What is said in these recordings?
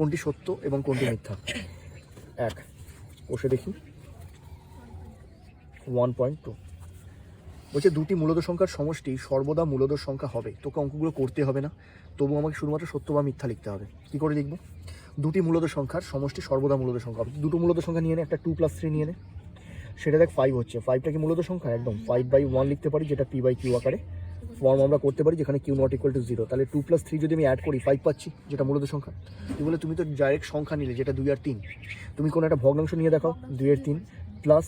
কোনটি সত্য এবং কোনটি মিথ্যা? এক, বসে দেখি। ওয়ান পয়েন্ট টু বলছে, দুটি মূলত সংখ্যার সমষ্টি সর্বদা মূলদ সংখ্যা হবে। তোকে অঙ্কগুলো করতে হবে না। তবু আমাকে শুধুমাত্র সত্য বা মিথ্যা লিখতে হবে। কি করে লিখব? দুটি মূলত সংখ্যার সমষ্টি সর্বদা মূলত সংখ্যা হবে। দুটো মূলত সংখ্যা নিয়ে নে, একটা টু প্লাস থ্রি নিয়ে নে। সেটা দেখ ফাইভ হচ্ছে। ফাইভটা কি মূলদ সংখ্যা? একদম। ফাইভ বাই ওয়ান লিখতে পারি, যেটা পি বাই কিউ আকারে। ফর্ম আমরা করতে পারি যেখানে Q not equal to zero তাহলে টু প্লাস থ্রি যদি আমি অ্যাড করি ফাইভ পাচ্ছি, যেটা মূলত সংখ্যা। তুই বলে, তুমি তো ডাইরেক্ট সংখ্যা নিলে, যেটা দুই আর তিন। তুমি কোনো একটা ভগ্নাংশ নিয়ে দেখাও দুইয়ের তিন প্লাস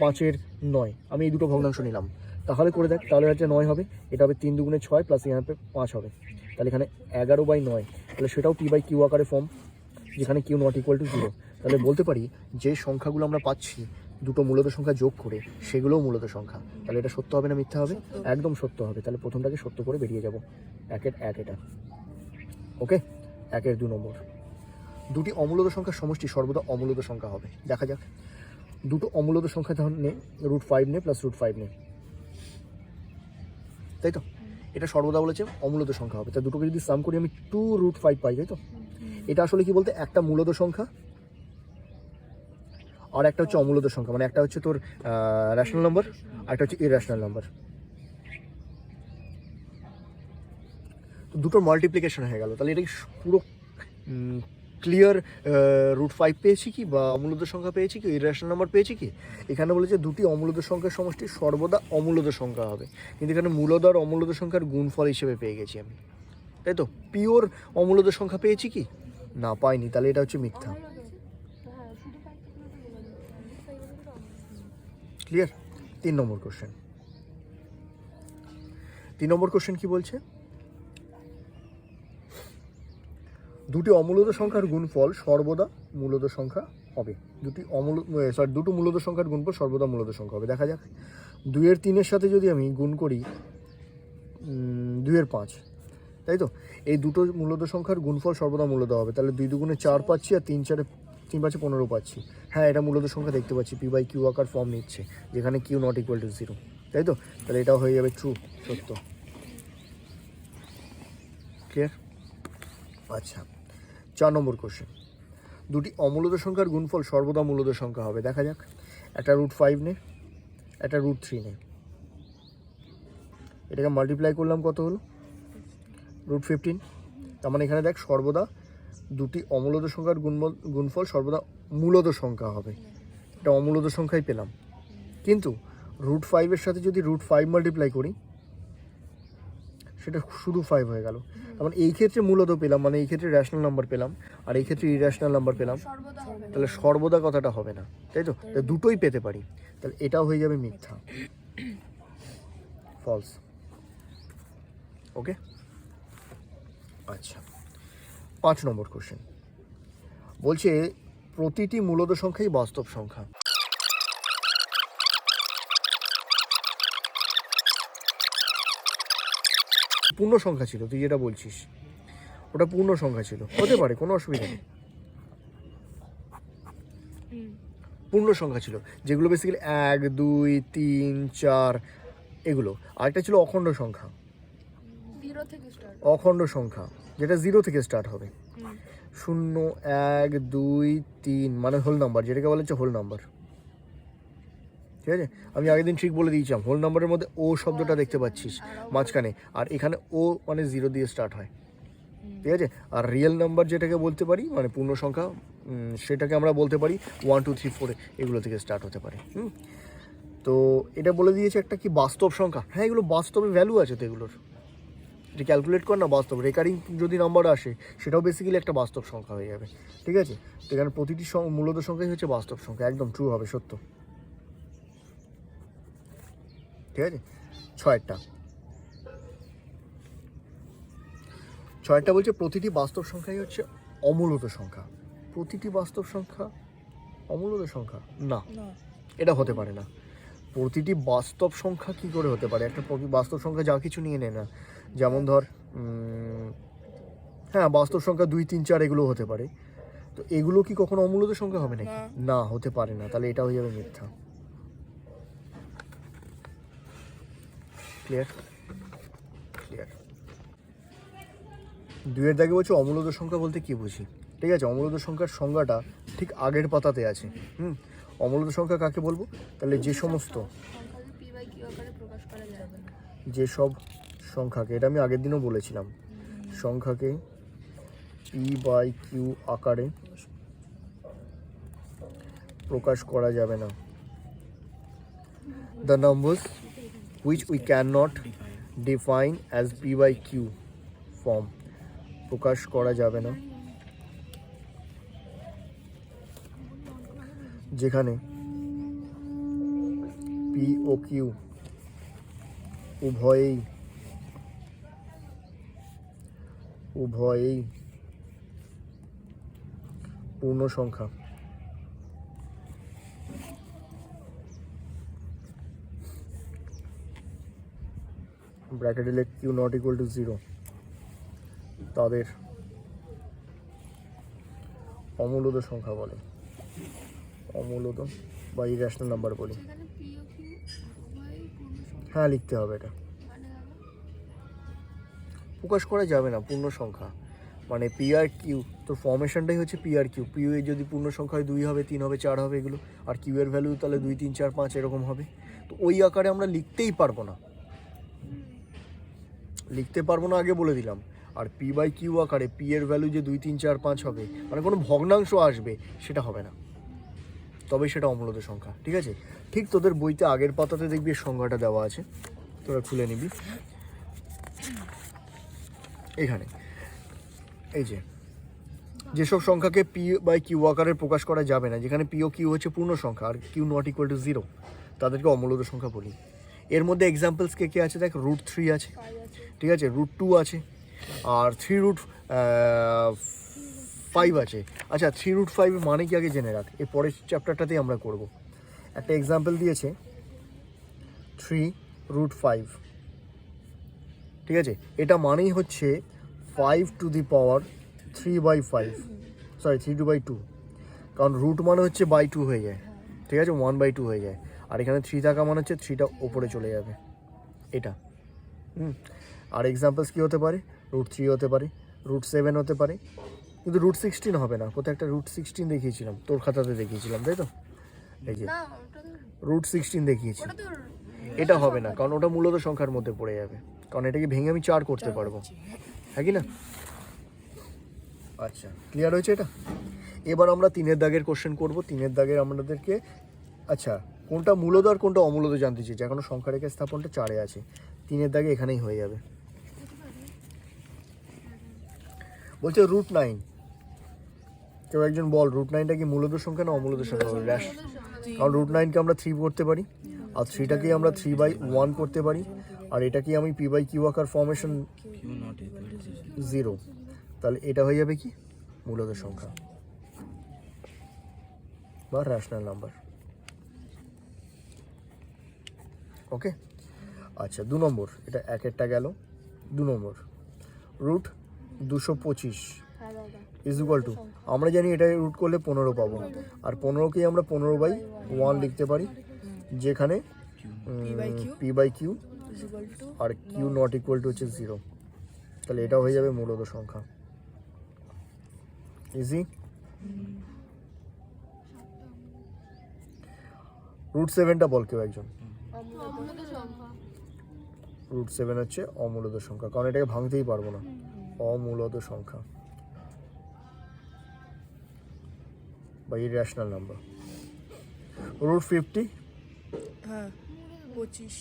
পাঁচের নয়। আমি এই দুটো ভগ্নাংশ নিলাম। তাহলে করে দেখ, তাহলে হচ্ছে নয় হবে, এটা হবে তিন দুগুণে ছয় প্লাস এখানে পাঁচ হবে। তাহলে এখানে এগারো বাই নয়। তাহলে সেটাও পি বাই কিউ আকারে ফর্ম যেখানে Q not equal to zero তাহলে বলতে পারি, যে সংখ্যাগুলো আমরা পাচ্ছি দুটো মূলত সংখ্যা যোগ করে সেগুলোও মূলত সংখ্যা। তাহলে এটা সত্য হবে না মিথ্যা হবে? একদম সত্য হবে। তাহলে প্রথমটাকে সত্য করে বেরিয়ে যাব। একের এক এটা। ওকে? একের দু নম্বর। দুটি অমূলত সংখ্যার সমষ্টি সর্বদা অমূলত সংখ্যা হবে। দেখা যাক। দুটো অমূলত সংখ্যা ধর নে রুট ফাইভ নে প্লাস রুট ফাইভ নে। তাই তো? এটা সর্বদা বলেছে অমূলত সংখ্যা হবে। তা দুটোকে যদি সাম করি আমি টু রুট ফাইভ পাই তাই তো? এটা আসলে কি বলতে? একটা মূলত সংখ্যা আর একটা হচ্ছে অমূলত সংখ্যা মানে একটা হচ্ছে তোর রেশনাল নম্বর আর একটা হচ্ছে ইরেশনাল নাম্বার দুটোর মাল্টিপ্লিকেশন হয়ে গেল, তাহলে এটা কি পুরো ক্লিয়ার রুট ফাইভ পেয়েছি কি বা অমূলত সংখ্যা পেয়েছি কি ইরেশনাল নাম্বার পেয়েছি কি? এখানে বলেছে দুটি অমূলত সংখ্যার সমষ্টি, সর্বদা অমূলত সংখ্যা হবে। কিন্তু এখানে মূলত আর অমূলত সংখ্যার গুণফল হিসেবে পেয়ে গেছি আমি। তাই তো? পিওর অমূলত সংখ্যা পেয়েছি কি? না, পাইনি। তাহলে এটা হচ্ছে মিথ্যা। ক্লিয়ার তিন নম্বর কোশ্চেন তিন নম্বর কোশ্চেন কি বলছে? দুটি অমূলত সংখ্যার গুণফল সর্বদা মূলত সংখ্যা হবে। দুটি অমূল সরি দুটো মূলত সংখ্যার গুণফল সর্বদা মূলত সংখ্যা হবে। দেখা যাক। দুইয়ের তিনের সাথে যদি আমি গুণ করি দুইয়ের পাঁচ, তাই তো? এই দুটো মূলত সংখ্যার গুণফল সর্বদা মূলত হবে। তাহলে দুই দুগুণে চার পাচ্ছি আর তিন চারে তিন পাঁচে পনেরো পাচ্ছি। হ্যাঁ এটা মূলত সংখ্যা দেখতে পাচ্ছি। পি বাই কিউ আকার ফর্ম নিচ্ছে। যেখানে Q not equal to zero তাই তো? তাহলে এটাও হয়ে যাবে ট্রু সত্য। ক্লিয়ার আচ্ছা। চার নম্বর কোশ্চেন দুটি অমূলত সংখ্যার গুণফল সর্বদা মূলত সংখ্যা হবে। দেখা যাক। একটা রুট ফাইভ নে, একটা রুট থ্রি নে। এটাকে মাল্টিপ্লাই করলাম কত হলো? রুট ফিফটিন তার মানে এখানে দেখ, সর্বদা দুটি অমূলত সংখ্যার গুণমল গুণফল সর্বদা মূলত সংখ্যা হবে। এটা অমূলত সংখ্যাই পেলাম। কিন্তু রুট ফাইভের সাথে যদি রুট ফাইভ মাল্টিপ্লাই করি, সেটা শুধু ফাইভ হয়ে গেল। তার মানে এই ক্ষেত্রে মূলত পেলাম মানে এই ক্ষেত্রে র্যাশনাল নাম্বার পেলাম, আর এই ক্ষেত্রে ইরেশনাল নাম্বার পেলাম। তাহলে সর্বদা কথাটা হবে না, তাই তো? দুটোই পেতে পারি। তাহলে এটাও হয়ে যাবে মিথ্যা। ফলস ওকে আচ্ছা। পাঁচ নম্বর কোশ্চেন বলছে, প্রতিটি মূলত সংখ্যাই বাস্তব সংখ্যা। পূর্ণ সংখ্যা ছিল, তুই যেটা বলছিস। ওটা পূর্ণ সংখ্যা ছিল। হতে পারে, কোনো অসুবিধা নেই। পূর্ণ সংখ্যা ছিল, যেগুলো বেসিক্যালি এক, দুই, তিন, চার, এগুলো। আরেকটা ছিল অখণ্ড সংখ্যা। অখণ্ড সংখ্যা যেটা জিরো থেকে স্টার্ট হবে। শূন্য এক দুই তিন মানে হোল নাম্বার যেটাকে বলা হচ্ছে হোল নাম্বার ঠিক আছে? আমি আগের দিন ঠিক বলে দিয়েছিলাম হোল নাম্বারের মধ্যে ও শব্দটা দেখতে পাচ্ছিস মাঝখানে। আর এখানে ও মানে জিরো দিয়ে স্টার্ট হয়। ঠিক আছে? আর রিয়েল নাম্বার যেটাকে বলতে পারি মানে পূর্ণ সংখ্যা সেটাকে আমরা বলতে পারি ওয়ান টু থ্রি ফোর এগুলো থেকে স্টার্ট হতে পারে। হুম? তো এটা বলে দিয়েছে একটা কি বাস্তব সংখ্যা? হ্যাঁ এগুলো বাস্তবে ভ্যালু আছে তো এগুলোর। এটা ক্যালকুলেট কর না বাস্তব। রেকারিং যদি নাম্বার আসে সেটাও বেসিক্যালি একটা বাস্তব সংখ্যা হয়ে যাবে। ঠিক আছে? তো এখানে প্রতিটি মূলত সংখ্যাই হচ্ছে বাস্তব সংখ্যা। একদম ট্রু হবে সত্য। ঠিক আছে? ছয়টা। ছয়টা বলছে প্রতিটি বাস্তব সংখ্যাই হচ্ছে অমূলত সংখ্যা। প্রতিটি বাস্তব সংখ্যা অমূলত সংখ্যা? না। না। এটা হতে পারে না। প্রতিটি বাস্তব সংখ্যা কি করে হতে পারে? একটা প্রতি- বাস্তব সংখ্যা যা কিছু নিয়ে নেয় না। যেমন ধর হ্যাঁ বাস্তব সংখ্যা দুই তিন চার এগুলো হতে পারে। তো এগুলো কি কখনো অমূলত সংখ্যা হবে নাকি? না। হতে পারে না। তাহলে এটা হয়ে যাবে মিথ্যা। ক্লিয়ার ক্লিয়ার দুইয়ের দাগে বলছে অমূলত সংখ্যা বলতে কি বুঝি? ঠিক আছে অমূলত সংখ্যার সংজ্ঞাটা ঠিক আগের পাতাতে আছে। হুম? অমূলত সংখ্যা কাকে বলব? তাহলে যে সমস্ত যেসব সংখ্যাকে, এটা আমি আগের দিনও বলেছিলাম। সংখ্যাকে পি বাই কিউ আকারে প্রকাশ করা যাবে না। The numbers which we can not define as P by Q form প্রকাশ করা যাবে না। যেখানে পি ও কিউ উভয়েই উভয়েই পূর্ণ সংখ্যা ব্র্যাকেটে লেখ Q not equal to zero. তাদের অমূলত সংখ্যা বলে। অমূলত বা ইরেশনাল নাম্বার বলি। হ্যাঁ লিখতে হবে এটা। প্রকাশ করা যাবে না পূর্ণ সংখ্যা। মানে পি আর কিউ তোর ফর্মেশনটাই হচ্ছে পি আর কিউ পিউ এর যদি পূর্ণ সংখ্যা হয় দুই হবে, তিন হবে, চার হবে এগুলো, আর কিউ এর ভ্যালু তাহলে দুই, তিন, চার, পাঁচ এরকম হবে। তো ওই আকারে আমরা লিখতেই পারব না। লিখতে পারব না আগে বলে দিলাম। আর পি বাই কিউ আকারে পি এর ভ্যালু যে দুই, তিন, চার, পাঁচ হবে মানে কোনো ভগ্নাংশ আসবে, সেটা হবে না। তবে সেটা অমূলত সংখ্যা, ঠিক আছে? ঠিক তোদের বইতে আগের পাতাতে দেখবি সংখ্যাটা দেওয়া আছে। তোরা খুলে নিবি। এখানে। এই যে। যেসব সংখ্যাকে পি বাই কিউ আকারে প্রকাশ করা যাবে না, যেখানে পি ও কিউ হচ্ছে পূর্ণ সংখ্যা আর Q not equal to zero তাদেরকে অমূলত সংখ্যা বলি। এর মধ্যে এক্সাম্পলস কে কে আছে? দেখ রুট থ্রি আছে। ঠিক আছে? রুট টু আছে। আর থ্রি রুট ফাইভ আছে। আচ্ছা থ্রি রুট ফাইভ মানে কি আগে জেনে রাখ? এর পরের চ্যাপ্টারটাতেই আমরা করব। একটা এক্সাম্পল দিয়েছে। থ্রি রুট ফাইভ ঠিক আছে? এটা মানেই হচ্ছে five to the power three by five sorry three two by two কারণ রুট মানে হচ্ছে বাই টু হয়ে যায় ঠিক আছে? ওয়ান বাই টু হয়ে যায় আর এখানে থ্রি থাকা মানে হচ্ছে থ্রিটা ওপরে চলে যাবে এটা হুম? আর এক্সাম্পলস কী হতে পারে? রুট থ্রি হতে পারে রুট সেভেন হতে পারে কিন্তু রুট সিক্সটিন হবে না কোথায় একটা রুট সিক্সটিন দেখিয়েছিলাম তোর খাতাতে দেখিয়েছিলাম তাই তো? এই যে রুট সিক্সটিন দেখিয়েছি এটা হবে না কারণ ওটা মূলত সংখ্যার মধ্যে পড়ে যাবে কারণ এটাকে ভেঙে আমি চার করতে পারব। হ্যাঁ কি না? আচ্ছা ক্লিয়ার হয়েছে এটা? এবার আমরা তিনের দাগের কোশ্চেন করব। তিনের দাগের আমাদেরকে আচ্ছা কোনটা মূলত আর কোনটা অমূলত জানতে চেয়েছি এখনও সংখ্যা রেখা স্থাপনটা চারে আছে। তিনের দাগে এখানেই হয়ে যাবে। বলছে রুট নাইন কেউ একজন বল রুট নাইনটা কি মূলত সংখ্যা না অমূলত সংখ্যা? হবে র্যাশ কারণ রুট নাইনকে আমরা থ্রি করতে পারি। আর থ্রিটাকেই আমরা থ্রি বাই ওয়ান করতে পারি। আর এটা কি আমি পি বাই কিউ আকার ফর্মেশন জিরো তাহলে এটা হয়ে যাবে কি? মূলত সংখ্যা। বা র্যাশনাল নাম্বার ওকে আচ্ছা দু নম্বর। এটা এক একটা গেল। দু নম্বর। রুট দুশো পঁচিশ ইজ ইকুয়াল টু আমরা জানি এটা রুট করলে পনেরো পাবো। আর পনেরোকেই আমরা পনেরো বাই ওয়ান লিখতে পারি, যেখানে পি বাই কিউ আর কিউ নট ইকুয়াল টু হচ্ছে জিরো তাহলে এটা হয়ে যাবে মূলত সংখ্যা। ইজি রুট সেভেনটা বল কেউ একজন। রুট সেভেন হচ্ছে অমূলত সংখ্যা কারণ এটাকে ভাঙতেই পারব না। অমূলত সংখ্যা। বা ইরেশনাল নাম্বার রুট ফিফটি হ্যাঁ পঁচিশ।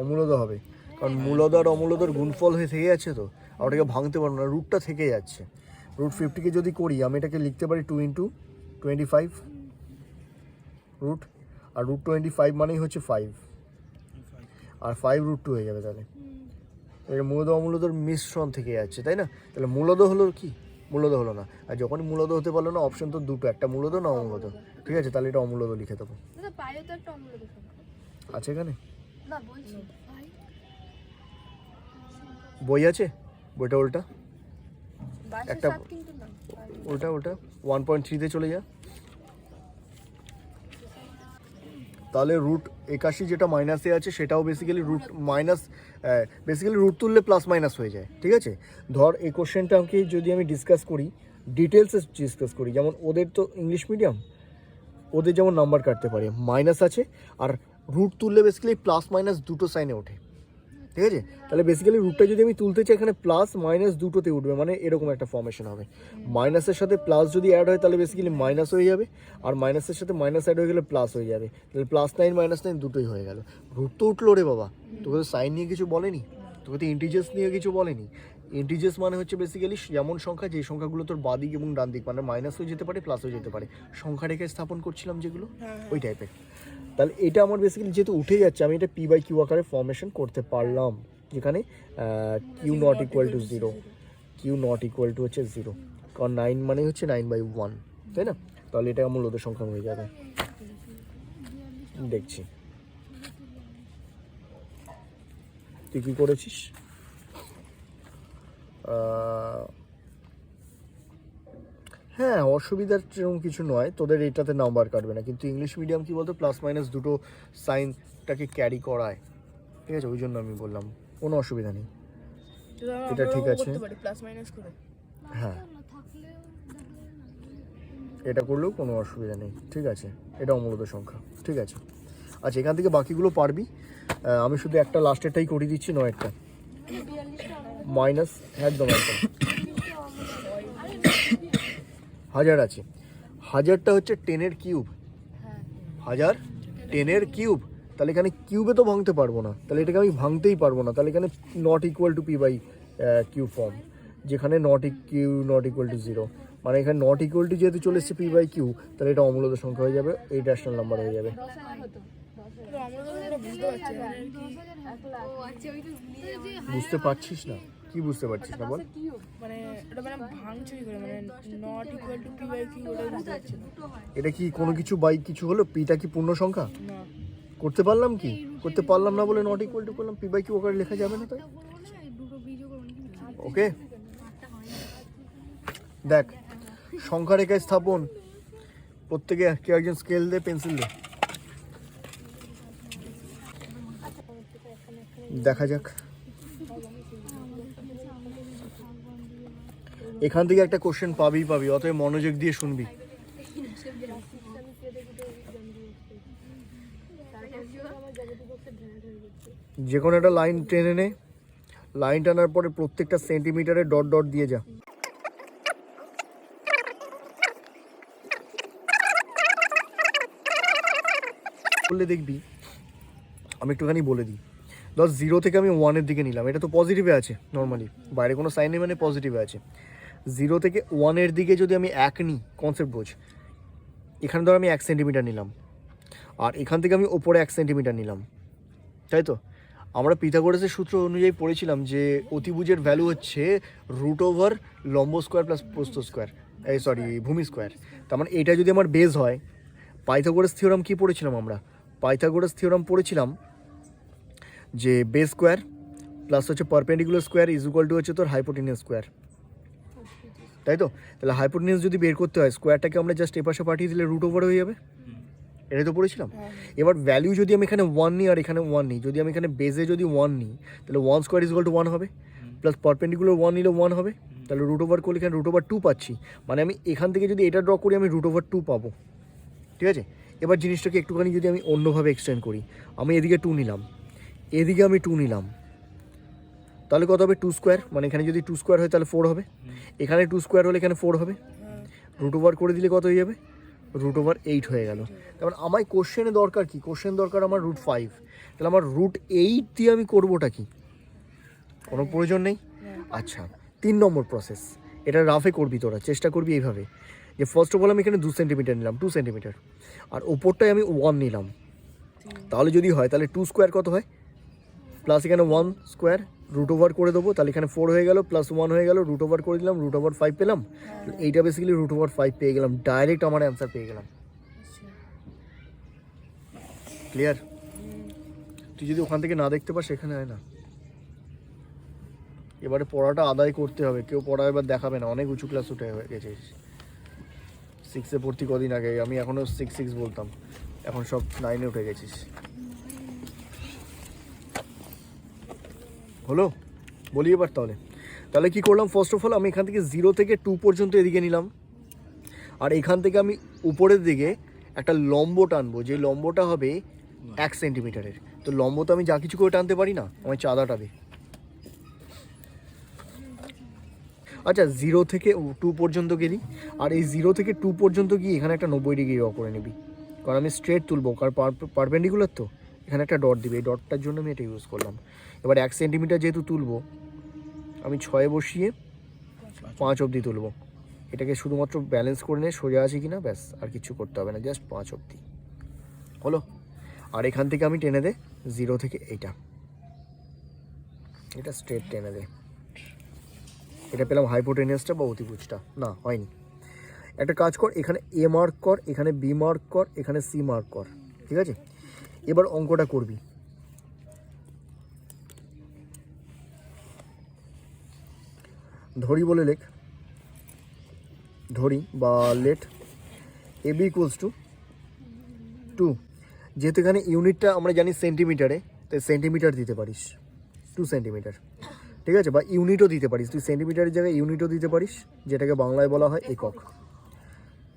অমূলত হবে। কারণ মূলদ আর অমূলদর গুণফল হয়ে থেকে যাচ্ছে তো। আর ওটাকে ভাঙতে পারব না রুটটা থেকে যাচ্ছে। রুট ফিফটিকে যদি করি আমি এটাকে লিখতে পারি two into twenty five root আর রুট টোয়েন্টি ফাইভ মানেই হচ্ছে ফাইভ আর ফাইভ রুট টু হয়ে যাবে তাহলে। এর মূলদ অমূলদর মিশ্রণ থেকে যাচ্ছে তাই না? তাহলে মূলদ হলো কি? মূলদ হলো না। আর যখনই মূলদ হতে পারল না অপশন তো দুটো একটা মূলদ না অমূলদ। ঠিক আছে তাহলে এটা অমূলদ লিখে দেবো। আছে এখানে? না বলছি পাই বই আছে? বইটা উল্টা। একটা-। ওটা ওটা ওয়ান পয়েন্ট থ্রিতে চলে যা। তাহলে রুট একাশি যেটা মাইনাসে আছে সেটাও basically root minus basically root তুললে প্লাস মাইনাস হয়ে যায় ঠিক আছে? ধর এই কোশ্চেনটা আমাকে যদি আমি ডিসকাস করি ডিটেলসে ডিসকাস করি যেমন ওদের তো ইংলিশ মিডিয়াম ওদের যেমন নাম্বার কাটতে পারে মাইনাস আছে আর রুট তুললে বেসিক্যালি প্লাস মাইনাস দুটো সাইনে ওঠে। ঠিক আছে? তাহলে বেসিক্যালি রুটটা যদি আমি তুলতে চাই এখানে প্লাস মাইনাস দুটোতে উঠবে মানে এরকম একটা ফর্মেশন হবে। মাইনাসের সাথে প্লাস যদি অ্যাড হয় তাহলে বেসিক্যালি মাইনাস হয়ে যাবে। আর মাইনাসের সাথে মাইনাস অ্যাড হয়ে গেলে প্লাস হয়ে যাবে। তাহলে প্লাস নাইন মাইনাস নাইন দুটোই হয়ে গেল। রুট তো উঠল রে বাবা। তোকে তো সাইন নিয়ে কিছু বলেনি? তোকে তো ইন্টিজার্স নিয়ে কিছু বলেনি? ইন্টিজার্স মানে হচ্ছে বেসিক্যালি যেমন সংখ্যা যে সংখ্যাগুলো তোর বাদিক এবং ডান দিক মানে মাইনাস হয়ে যেতে পারে প্লাস হয়ে যেতে পারে। সংখ্যা রেখে স্থাপন করছিলাম যেগুলো ওই টাইপের তাহলে এটা আমার বেসিক্যালি যেহেতু উঠে যাচ্ছে, আমি এটা পি বাই কিউ আকারে ফর্মেশন করতে পারলাম। যেখানে Q not equal to zero Q not equal to হচ্ছে জিরো কারণ নাইন মানে হচ্ছে নাইন বাই ওয়ান তাই না? তাহলে এটা আমার লোদের সংখ্যা হয়ে যাবে। দেখছি। তুই কী করেছিস? হ্যাঁ অসুবিধার সেরকম কিছু নয়। তোদের এটাতে নাম্বার কাটবে না। কিন্তু ইংলিশ মিডিয়াম কি বলতো? প্লাস মাইনাস দুটো সাইনটাকে ক্যারি করায়। ঠিক আছে? ওই জন্য আমি বললাম। কোনো অসুবিধা নেই। এটা ঠিক আছে। প্লাস মাইনাস করে। হ্যাঁ। এটা করলেও কোনো অসুবিধা নেই। ঠিক আছে? এটা অমূলত সংখ্যা। ঠিক আছে? আচ্ছা এখান থেকে বাকিগুলো পারবি। আমি শুধু একটা লাস্টেরটাই করে দিচ্ছি নয়েরটা মাইনাস একদম একদম। হাজার আছে। হাজারটা হচ্ছে টেনের কিউব। হাজার টেনের কিউব। তাহলে এখানে কিউবে তো ভাঙতে পারব না। তাহলে এটাকে আমি ভাঙতেই পারব না। তাহলে এখানে not equal to P by Q form যেখানে not Q not equal to zero মানে এখানে নট ইকুয়াল টু যেহেতু চলে এসছে পি বাই কিউ তাহলে এটা অমূলত সংখ্যা হয়ে যাবে এই রেশনাল নাম্বার হয়ে যাবে। বুঝতে পারছিস না? কি বুঝতে পারছিস না বল? মানে এটা মানে মানে এটা কি কোনো কিছু বাই কিছু হলো? পিটা কি পূর্ণ সংখ্যা? করতে পারলাম কি? করতে পারলাম না বলে নট ইকুয়াল টু করলাম পি বাই কিউ ওখানে লেখা যাবে না তাই? ওকে দেখ সংখ্যা রেখায় স্থাপন। প্রত্যেকে কেউ একজন স্কেল দে পেন্সিল দে দেখা যাক। এখান থেকে একটা কোশ্চেন পাবি পাবি। অতএব মনোযোগ দিয়ে শুনবি। যে কোনো একটা লাইন টেনে নে। লাইন টানার পরে প্রত্যেকটা সেন্টিমিটারে ডট ডট দিয়ে যা। বললে দেখবি, আমি একটুখানি বলে দিই। ধর জিরো থেকে আমি ওয়ানের দিকে নিলাম, এটা তো পজিটিভে আছে নর্মালি বাইরে কোনো সাইন নেই মানে পজিটিভে আছে। জিরো থেকে ওয়ানের দিকে যদি আমি এক নিই কনসেপ্ট বোঝ। এখানে ধর আমি এক সেন্টিমিটার নিলাম, আর এখান থেকে আমি ওপরে এক সেন্টিমিটার নিলাম, তাই তো? আমরা পিথাগোরাসের সূত্র অনুযায়ী পড়েছিলাম যে অতিভুজের ভ্যালু হচ্ছে রুট ওভার লম্ব স্কোয়ার প্লাস প্রস্থ স্কোয়ার এই সরি ভূমি স্কোয়ার তার মানে এটা যদি আমার বেজ হয় পাইথাগোরাস থিওরাম কি পড়েছিলাম আমরা? পাইথাগোরাস থিওরাম পড়েছিলাম যে বেস স্কোয়ার প্লাস হচ্ছে perpendicular square is equal to হচ্ছে তোর হাইপোটিনিয়াস স্কোয়ার। তাই তো? তাহলে হাইপোটিনিয়াস যদি বের করতে হয় স্কোয়ারটাকে আমরা জাস্ট এপাশে পাঠিয়ে দিলে রুট ওভার হয়ে যাবে? এটাই তো পড়েছিলাম। এবার ভ্যালু যদি আমি এখানে ওয়ান নিই আর এখানে ওয়ান নিই যদি আমি এখানে বেজে যদি ওয়ান নিই তাহলে one square is to one হবে। প্লাস পারপেন্ডিকুলার ওয়ান নিলে ওয়ান হবে। তাহলে রুট ওভার করলে এখানে রুট ওভার টু পাচ্ছি। মানে আমি এখান থেকে যদি এটা ড্র করি আমি রুট ওভার টু পাবো। ঠিক আছে? এবার জিনিসটাকে একটুখানি যদি আমি অন্যভাবে এক্সটেন্ড করি আমি এদিকে টু নিলাম। এদিকে আমি টু নিলাম। তাহলে কত হবে? টু স্কোয়ার মানে এখানে যদি টু স্কোয়ার হয় তাহলে ফোর হবে। এখানে টু স্কোয়ার হলে এখানে ফোর হবে। রুট ওভার করে দিলে কত হয়ে যাবে? রুট ওভার এইট হয়ে গেল। তারপর আমার কোশ্চেনে দরকার কি? কোশ্চেন দরকার আমার রুট ফাইভ তাহলে আমার রুট এইট দিয়ে আমি করবোটা কি? কোনো প্রয়োজন নেই? আচ্ছা তিন নম্বর প্রসেস এটা রাফে করবি তোরা চেষ্টা করবি এইভাবে। যে ফার্স্ট অফ অল আমি এখানে দু সেন্টিমিটার নিলাম টু সেন্টিমিটার আর ওপরটায় আমি ওয়ান নিলাম। তাহলে যদি হয়, তাহলে টু স্কোয়ার কত হয়? প্লাস এখানে ওয়ান স্কোয়ার রুট ওভার করে দেবো। তাহলে এখানে ফোর হয়ে গেল প্লাস ওয়ান হয়ে গেল রুট ওভার করে দিলাম রুট ওভার ফাইভ পেলাম। এইটা বেসিক্যালি রুট ওভার ফাইভ পেয়ে গেলাম। ডাইরেক্ট আমার অ্যান্সার পেয়ে গেলাম। ক্লিয়ার তুই যদি ওখান থেকে না দেখতে পাস, সেখানে হয় না। এবারে পড়াটা আদায় করতে হবে। কেউ পড়া এবার দেখাবে না। অনেক উঁচু ক্লাস উঠে গেছে। সিক্সে ভর্তি কদিন আগে, আমি এখনও সিক্স সিক্স বলতাম। এখন সব নাইনে উঠে গেছিস। হলো? বলি এবার তাহলে। তাহলে কি করলাম? ফার্স্ট অফ অল আমি এখান থেকে জিরো থেকে টু পর্যন্ত এদিকে নিলাম। আর এখান থেকে আমি উপরের দিকে একটা লম্ব টানবো, যে লম্বটা হবে এক সেন্টিমিটারের তো লম্ব তো আমি যা কিছু করে টানতে পারি না আমার চাঁদাটা দে। আচ্ছা জিরো থেকে টু পর্যন্ত গেলি, আর এই জিরো থেকে টু পর্যন্ত গিয়ে এখানে একটা নব্বই ডিগ্রি ড্র করে নিবি। কারণ আমি স্ট্রেট তুলবো, কারণ পারপেন্ডিকুলার তো, এখানে একটা ডট দিবে, এই ডটটার জন্য আমি এটা ইউজ করলাম। এবার এক সেন্টিমিটার যেহেতু তুলবো, আমি ছয়ে বসিয়ে পাঁচ অবধি তুলবো। এটাকে শুধুমাত্র ব্যালেন্স করে নিয়ে সোজা আছে কি না ব্যাস, আর কিছু করতে হবে না জাস্ট পাঁচ অবধি। হলো? আর এখান থেকে আমি টেনে দে জিরো থেকে এইটা। এটা স্ট্রেট টেনে দে। এটা পেলাম হাইপোটেনিয়াসটা বা অতিভুজটা। না, হয়নি। একটা কাজ কর, এখানে এ মার্ক কর, এখানে বি মার্ক কর, এখানে সি মার্ক কর, ঠিক আছে? এবার অঙ্কটা করবি। ধরি বলে লেখ। ধরি বা let A B equals to two যেহেতু এখানে ইউনিটটা আমরা জানি সেন্টিমিটারে তাই সেন্টিমিটার দিতে পারিস। টু সেন্টিমিটার ঠিক আছে? বা ইউনিটও দিতে পারিস। তুই সেন্টিমিটারের জায়গায় ইউনিটও দিতে পারিস, যেটাকে বাংলায় বলা হয় একক।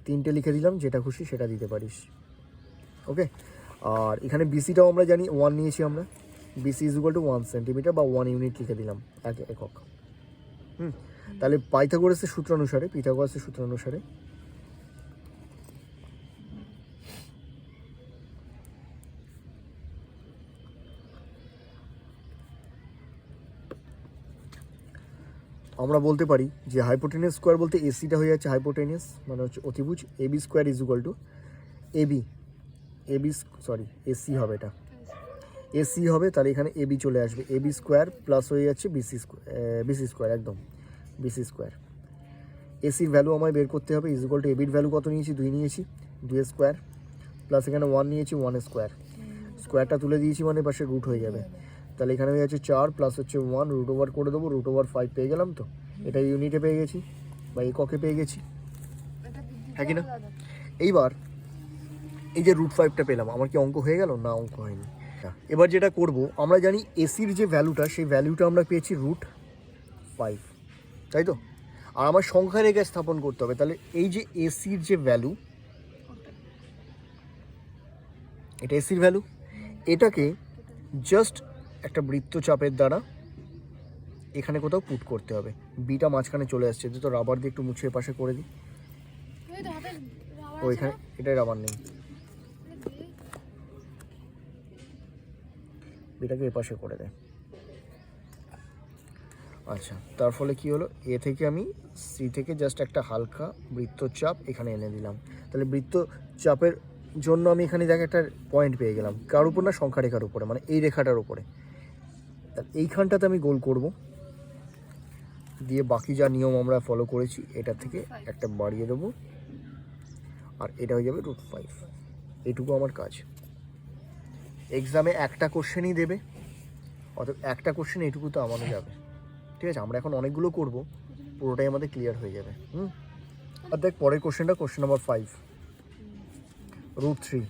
তিনটে লিখে দিলাম, যেটা খুশি সেটা দিতে পারিস। ওকে? আর এখানে বিসিটাও আমরা জানি ওয়ান নিয়েছি আমরা। BC is equal to one centimetre বা ওয়ান ইউনিট লিখে দিলাম, এক একক। হুম? তাহলে পাইথাগোরাসের সূত্র অনুসারে পিথাগোরাসের সূত্র অনুসারে আমরা বলতে পারি যে হাইপোটেনিয়াস স্কোয়ার বলতে এসিটা হয়ে যাচ্ছে হাইপোটেনিয়াস মানে হচ্ছে অতিভুজ। AB square is equal to AB AB sorry AC হবে এটা। এসি হবে তাহলে এখানে এবি চলে আসবে। এবি স্কোয়ার প্লাস হয়ে যাচ্ছে বিসি স্কোয়ার বিসি স্কোয়ার একদম। বিসি স্কোয়ার এসির ভ্যালু আমায় বের করতে হবে ইজ ইকুয়াল টু এবির ভ্যালু কত নিয়েছি? দুই নিয়েছি দুই স্কোয়ার প্লাস এখানে ওয়ান নিয়েছি ওয়ান স্কোয়ার স্কোয়ারটা তুলে দিয়েছি মানে পাশে রুট হয়ে যাবে। তাহলে এখানে হয়ে যাচ্ছে চার প্লাস হচ্ছে ওয়ান রুট ওভার করে দেবো রুট ওভার ফাইভ পেয়ে গেলাম তো। এটা ইউনিটে পেয়ে গেছি, বা এককে পেয়ে গেছি। হ্যাঁ কি না? এইবার এই যে রুট ফাইভটা পেলাম, আমার কি অঙ্ক হয়ে গেল? না, অঙ্ক হয়নি। এবার যেটা করব, আমরা জানি এসির যে ভ্যালুটা সেই ভ্যালুটা আমরা পেয়েছি রুট ফাইভ তাই তো? আর আমার সংখ্যা রেখে স্থাপন করতে হবে। তাহলে এই যে এসির যে ভ্যালু এটা এসির ভ্যালু এটাকে জাস্ট একটা বৃত্তচাপের দ্বারা এখানে কোথাও পুট করতে হবে। বিটা মাঝখানে চলে আসছে। তো রাবার দিয়ে একটু মুছে পাশে করে দিই। ওইখানে রাবার এটাই রাবার নেই। বিটাকে এ পাশে করে দেয় আচ্ছা তার ফলে কি হলো? এ থেকে আমি সি থেকে জাস্ট একটা হালকা বৃত্তচাপ এখানে এনে দিলাম। তাহলে বৃত্তচাপের জন্য আমি এখানে দেখ একটা পয়েন্ট পেয়ে গেলাম। কার উপর না? সংখ্যা রেখার উপরে মানে এই রেখাটার উপরে। এইখানটাতে আমি গোল করব। দিয়ে বাকি যা নিয়ম আমরা ফলো করেছি, এটা থেকে একটা বাড়িয়ে দেবো। আর এটা হয়ে যাবে রুট ফাইভ এটুকু আমার কাজ। এক্সামে একটা কোশ্চেনই দেবে। অর্থাৎ একটা কোশ্চেন এইটুকু তো আমারও যাবে। ঠিক আছে? আমরা এখন অনেকগুলো করব। পুরোটাই আমাদের ক্লিয়ার হয়ে যাবে। হুম? আর দেখ, পরের কোশ্চেনটা question number five root three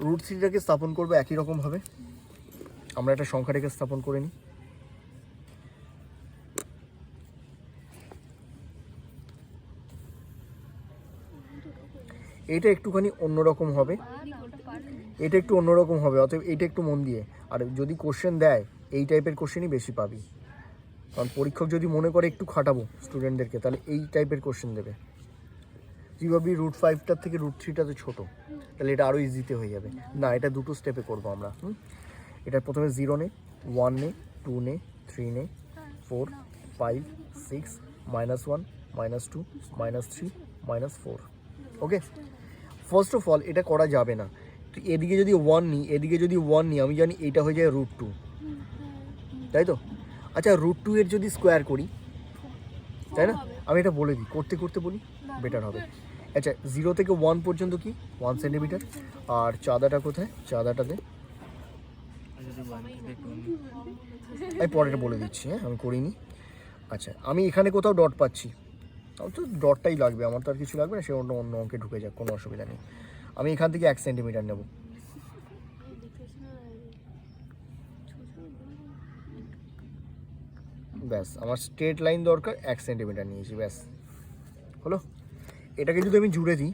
root থ্রিটাকে স্থাপন করব একই রকমভাবে আমরা একটা সংখ্যা রেখে স্থাপন করে নিই। এটা একটুখানি অন্যরকম হবে। এটা একটু অন্যরকম হবে, অতএব এইটা একটু মন দিয়ে। আর যদি কোশ্চেন দেয়, এই টাইপের কোশ্চেনই বেশি পাবি। কারণ পরীক্ষক যদি মনে করে একটু খাটাবো স্টুডেন্টদেরকে তাহলে এই টাইপের কোশ্চেন দেবে। তুই ভাবি রুট ফাইভটার থেকে রুট থ্রিটা তো ছোটো, তাহলে এটা আরও ইজিতে হয়ে যাবে। না, এটা দুটো স্টেপে করব আমরা, হুম? এটা প্রথমে জিরো নে ওয়ান নে টু নে থ্রি নে four five six minus one minus two minus three minus four okay first of all এটা করা যাবে না। তুই এদিকে যদি ওয়ান নিই, এদিকে যদি ওয়ান নিই, আমি জানি এটা হয়ে যায় রুট টু তাই তো? আচ্ছা রুট টু এর যদি স্কোয়ার করি, তাই না? আমি এটা বলে দিই, করতে করতে বলি বেটার হবে। আচ্ছা জিরো থেকে ওয়ান পর্যন্ত কি? ওয়ান সেন্টিমিটার আর চাঁদাটা কোথায়? চাঁদাটাতে আমি পরেটা বলে দিচ্ছি হ্যাঁ আমি করিনি। আচ্ছা আমি এখানে কোথাও ডট পাচ্ছি। আমার তো ডটটাই লাগবে, আমার তো আর কিছু লাগবে না, সে অন্য অন্য অঙ্কে ঢুকে যাক, কোনো অসুবিধা নেই। আমি এখান থেকে এক সেন্টিমিটার নেব। ব্যাস, আমার স্ট্রেট লাইন দরকার, এক সেন্টিমিটার নিয়েছি, ব্যাস। হলো? এটাকে যদি আমি জুড়ে দিই,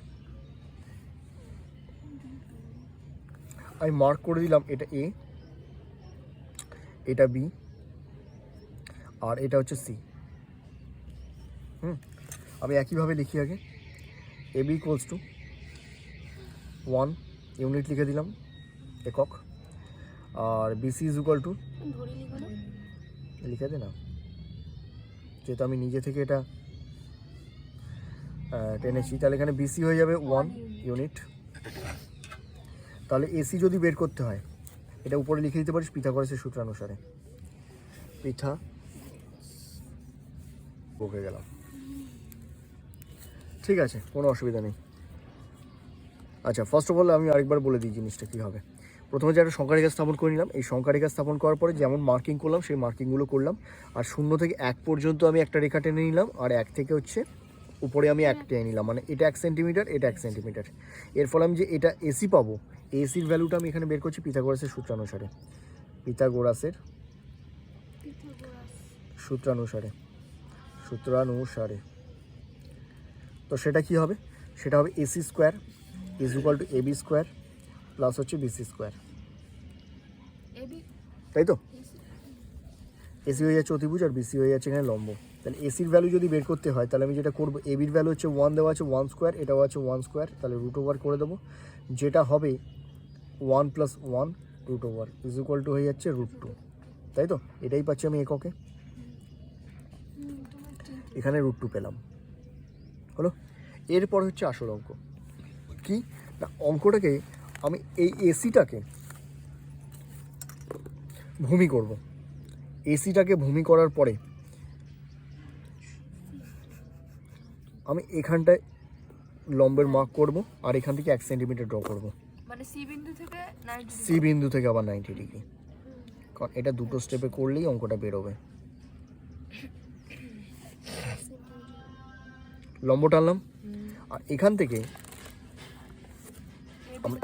আমি মার্ক করে দিলাম এটা এ এটা বি আর এটা হচ্ছে সি হুম? আমি একইভাবে লিখি আগে। A B equals to one unit লিখে দিলাম একক। আর বিসি ইজ ইকুয়াল টু লিখো দে না। যেহেতু আমি নিজে থেকে এটা টেনেছি তাহলে এখানে বিসি হয়ে যাবে ওয়ান ইউনিট তাহলে এসি যদি বের করতে হয় এটা উপরে লিখে দিতে পারিস? পিথাগোরাসের সূত্রানুসারে। পিঠা। বকে গেলাম। ঠিক আছে, কোনো অসুবিধা নেই। আচ্ছা ফার্স্ট অফ অল আমি আরেকবার বলে দিই জিনিসটা কী হবে। প্রথমে যে একটা সংখ্যারেখা স্থাপন করে নিলাম, এই সংখ্যারেখা স্থাপন করার পরে যেমন মার্কিং করলাম, সেই মার্কিংগুলো করলাম। আর শূন্য থেকে এক পর্যন্ত আমি একটা রেখা টেনে নিলাম, আর এক থেকে হচ্ছে উপরে আমি এক টেনে নিলাম। মানে এটা এক সেন্টিমিটার এটা এক সেন্টিমিটার এর ফলে আমি যে এটা এসি পাবো এসির ভ্যালুটা আমি এখানে বের করছি পিথাগোরাসের সূত্রানুসারে পিথাগোরাসের সূত্রানুসারে সূত্রানুসারে তো সেটা কি হবে? সেটা হবে AC square is equal to AB square plus হচ্ছে বিসি স্কোয়ার। তাই তো? এসি হয়ে যাচ্ছে অতিভুজ আর বিসি হয়ে যাচ্ছে এখানে লম্ব। তাহলে এসির ভ্যালু যদি বের করতে হয় তাহলে আমি যেটা করব এবির ভ্যালু হচ্ছে ওয়ান দেওয়া আছে ওয়ান স্কোয়ার এটাও আছে ওয়ান স্কোয়ার তাহলে রুট ওভার করে দেবো। যেটা হবে one plus one root over is equal to হয়ে যাচ্ছে রুট টু তাই তো? এটাই পাচ্ছি আমি এককে। এখানে রুট টু পেলাম। হলো? এরপর হচ্ছে আসল অঙ্ক। কি? না, অঙ্কটাকে আমি এই এসিটাকে ভূমি করব। এসিটাকে ভূমি করার পরে আমি এখানটায় লম্বের মার্ক করব আর এখান থেকে এক সেন্টিমিটার ড্র করব। মানে সি বিন্দু থেকে নাইনটি সি বিন্দু থেকে আবার নাইনটি ডিগ্রি কারণ এটা দুটো স্টেপে করলেই অঙ্কটা বেরোবে। লম্ব টানলাম। আর এখান থেকে আমরা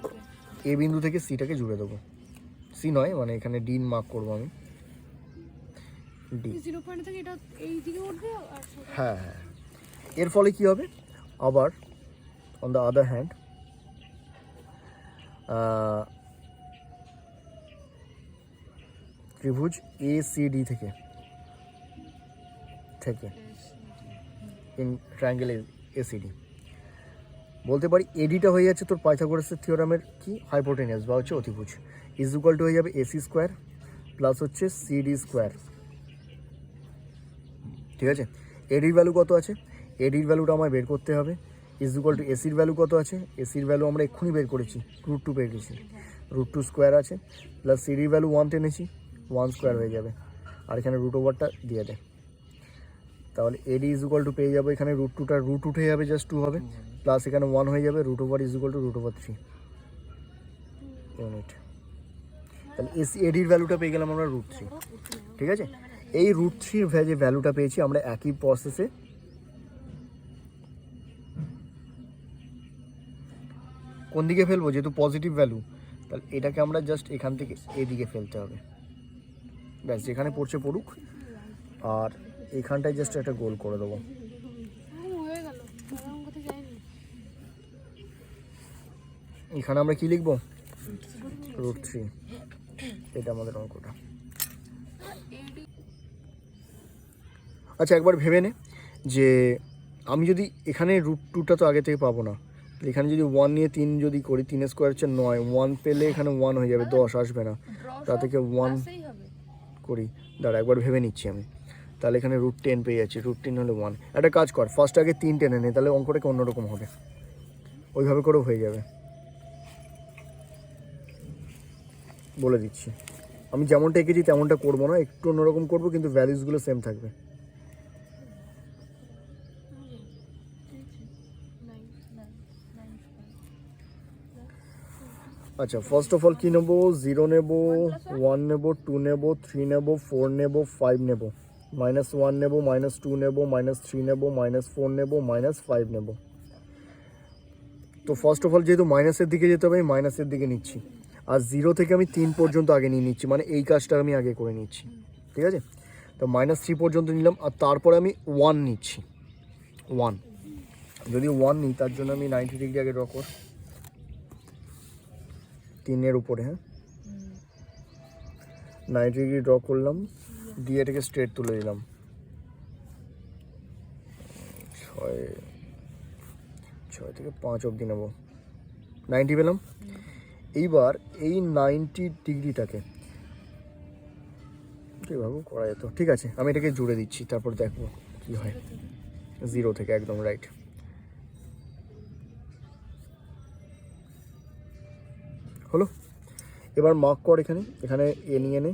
এ বিন্দু থেকে সিটাকে জুড়ে দেবো। সি নয় মানে এখানে ডিন মার্ক করব আমি। ডি হ্যাঁ হ্যাঁ। এর ফলে কি হবে? আবার অন দ্য আদার হ্যান্ড ত্রিভুজ এ সি ডি থেকে। থেকে। ইন ট্রায়াঙ্গেল এ এসিডি বলতে পারি এডিটা হয়ে যাচ্ছে তোর পাইথাগোরাসের থিওরামের কি? হাইপোটেনিয়াস বা হচ্ছে অতিভুজ। ইজ ইকুয়াল টু হয়ে যাবে এসি স্কোয়ার প্লাস হচ্ছে সিডি স্কোয়ার ঠিক আছে? এডির ভ্যালু কত আছে? এডির ভ্যালুটা আমায় বের করতে হবে। ইজ ইকুয়াল টু এসির ভ্যালু কত আছে? এসির ভ্যালু আমরা এক্ষুনি বের করেছি রুট টু পেয়ে গেছি রুট টু স্কোয়ার আছে প্লাস সিডির ভ্যালু ওয়ান টেনেছি ওয়ান স্কোয়ার হয়ে যাবে। আর এখানে রুট ওভারটা দিয়ে দেয় তাহলে এডি ইজ ইকুয়াল টু পেয়ে যাব, এখানে রুট টুটা রুট উঠে যাবে জাস্ট টু হবে প্লাস এখানে ওয়ান হয়ে যাবে root over is equal to root over three unit তাহলে এসি এডির ভ্যালুটা পেয়ে গেলাম আমরা রুট থ্রি ঠিক আছে? এই রুট থ্রির যে ভ্যালুটা পেয়েছি, আমরা একই প্রসেসে কোন দিকে ফেলব, যেহেতু পজিটিভ ভ্যালু তাহলে এটাকে আমরা জাস্ট এখান থেকে এদিকে ফেলতে হবে। ব্যাস, যেখানে পড়ছে পড়ুক, আর এখানটায় জাস্ট একটা গোল করে দেবো। এখানে আমরা কি লিখব? রুট থ্রি এটা আমাদের অঙ্কটা। আচ্ছা একবার ভেবে নে যে আমি যদি এখানে রুট টুটা তো আগে থেকে পাবো না এখানে যদি ওয়ান নিয়ে তিন যদি করি তিন স্কোয়ার হচ্ছে নয়। ওয়ান পেলে এখানে ওয়ান হয়ে যাবে দশ আসবে না। তা থেকে ওয়ান করি। দাঁড়া একবার ভেবে নিচ্ছি আমি। তাহলে এখানে রুট টেন পেয়ে যাচ্ছি। রুট টেন হলে ওয়ান একটা কাজ কর ফার্স্ট আগে তিন টেনে নে তাহলে অঙ্কটাকে অন্যরকম হবে। ওইভাবে করেও হয়ে যাবে। বলে দিচ্ছি। আমি যেমনটা এঁকেছি তেমনটা করব না একটু অন্যরকম করব কিন্তু ভ্যালুসগুলো সেম থাকবে। আচ্ছা ফার্স্ট অফ অল কী নেব? জিরো নেব ওয়ান নেব টু নেব থ্রি নেব ফোর নেব ফাইভ নেব। মাইনাস ওয়ান নেব মাইনাস টু নেব মাইনাস থ্রি নেব মাইনাস ফোর নেব মাইনাস ফাইভ নেব। তো ফার্স্ট অফ অল যেহেতু মাইনাসের দিকে যেতে হবে, আমি মাইনাসের দিকে নিচ্ছি। আর জিরো থেকে আমি তিন পর্যন্ত আগে নিয়ে নিচ্ছি মানে এই কাজটা আমি আগে করে নিচ্ছি। ঠিক আছে? তো মাইনাস থ্রি পর্যন্ত নিলাম, আর তারপরে আমি ওয়ান নিচ্ছি। ওয়ান যদি ওয়ান নিই, তার জন্য আমি নাইনটি ডিগ্রি আগে ড্র কর তিনের উপরে হ্যাঁ? নাইনটি ডিগ্রি ড্র করলাম, দিয়ে এটাকে স্ট্রেট তুলে দিলাম। ছয় ছয় থেকে পাঁচ অবধি নেব। নাইনটি পেলাম। এইবার এই নাইনটি ডিগ্রিটাকে কীভাবে করা যেত। ঠিক আছে, আমি এটাকে জুড়ে দিচ্ছি, তারপর দেখব কী হয়। জিরো থেকে, একদম রাইট হলো। এবার মার্ক কর এখানে। এখানে এ নিয়ে নে।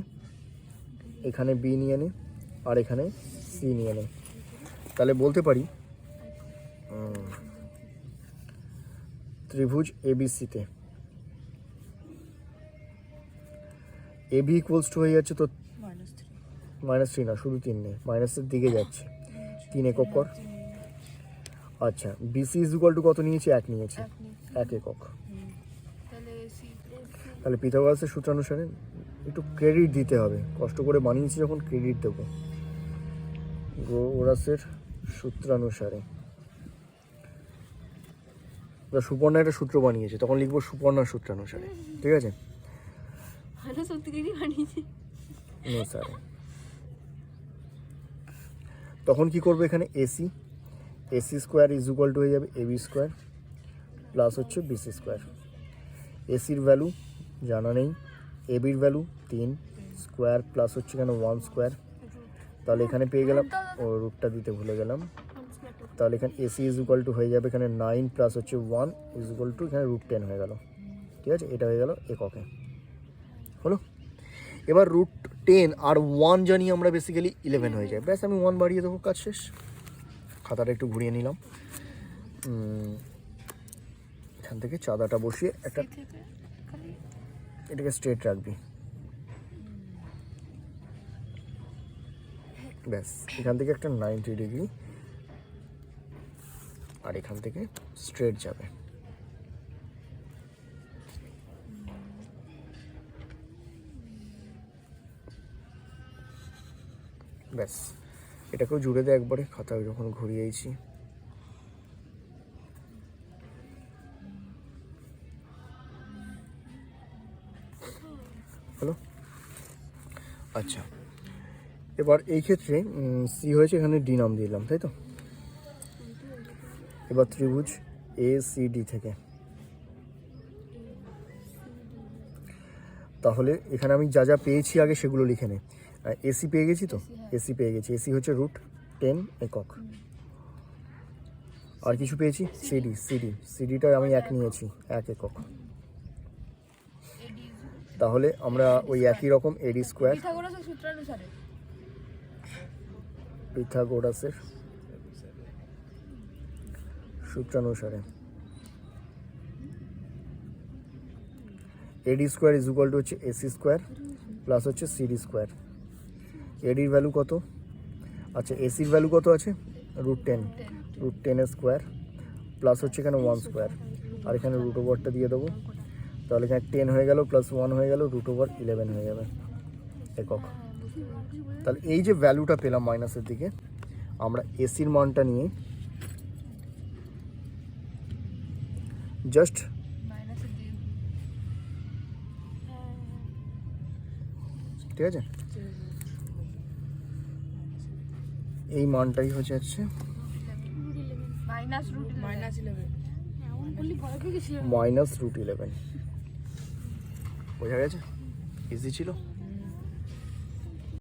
এখানে বি নিয়ে নে। আর এখানে সি নিয়ে নে। তাহলে বলতে পারি ত্রিভুজ এবিসিতে এবি ইকুয়ালস টু হয়ে যাচ্ছে তো মাইনাস থ্রি না শুধু তিন নেই মাইনাসের দিকে যাচ্ছে। তিন একক কর। আচ্ছা বিসি ইজ ইকুয়াল টু কত নিয়েছি। এক নিয়েছি। এক একক। তাহলে পিথাগোরাসের সূত্রানুসারে একটু ক্রেডিট দিতে হবে। কষ্ট করে বানিয়েছি যখন ক্রেডিট দেবো। গোরাসের সূত্রানুসারে। সুপর্ণা একটা সূত্র বানিয়েছে তখন লিখব সুপর্ণার সূত্রানুসারে। ঠিক আছে? তখন কি করবে এখানে? AC AC square is equal to হয়ে যাবে এবি স্কোয়ার প্লাস হচ্ছে বিসি স্কোয়ার এসির ভ্যালু জানা নেই। এবির ভ্যালু তিন স্কোয়ার প্লাস হচ্ছে এখানে ওয়ান স্কোয়ার তাহলে এখানে পেয়ে গেলাম, ও রুটটা দিতে ভুলে গেলাম। তাহলে এখানে এসি ইজ ইকুয়াল টু হয়ে যাবে এখানে নাইন প্লাস হচ্ছে ওয়ান ইজ ইকুয়াল টু এখানে রুট টেন হয়ে গেল। ঠিক আছে? এটা হয়ে গেল এককে। হলো? এবার রুট টেন আর ওয়ান জানি আমরা বেসিক্যালি ইলেভেন হয়ে যায় ব্যাস, আমি ওয়ান বাড়িয়ে দেবো, কাজ শেষ। খাতাটা একটু ঘুরিয়ে নিলাম। এখান থেকে চাঁদাটা বসিয়ে একটা এটাকে স্ট্রেট রাখবি। ব্যাস, এখান থেকে একটা নাইনটি ডিগ্রি আর এখান থেকে স্ট্রেট যাবে। ব্যাস, এটাকেও জুড়ে দেয় একবারে খাতা যখন ঘুরিয়েছি। আচ্ছা। এবার এই ক্ষেত্রে সি হয়েছে এখানে ডি নাম দিলাম, তাই তো? এবার ত্রিভুজ এ সি ডি থেকে। তাহলে এখানে আমি যা যা পেয়েছি আগে সেগুলো লিখে নে। এসি পেয়ে গেছি তো? এসি পেয়ে গেছি। এসি হচ্ছে রুট টেন একক। আর কিছু পেয়েছি? সিডি সিডি সিডিটা আমি এক নিয়েছি, এক একক। তাহলে আমরা ওই একই রকম এডি স্কোয়ার সূত্রানুসারে। পিথাগোরাসের সূত্রানুসারে। AD square is equal to হচ্ছে এসি স্কোয়ার প্লাস হচ্ছে সিডি স্কোয়ার। এডির ভ্যালু কত? আচ্ছা এসির ভ্যালু কত আছে? Root ten. রুট টেনের স্কোয়ার প্লাস হচ্ছে এখানে ওয়ান স্কোয়ার। আর এখানে রুট ওভারটা দিয়ে দেবো। তাহলে এখানে টেন হয়ে গেল প্লাস ওয়ান হয়ে গেল, রুট ওভার ইলেভেন হয়ে যাবে। একক। তাহলে এই যে ভ্যালুটা পেলাম মাইনাসের দিকে আমরা এসির মানটা নিয়ে জাস্ট ঠিক আছে? এই মানটাই হচ্ছে যাচ্ছে minus root eleven minus root বোঝা গেছে? ইজি ছিল?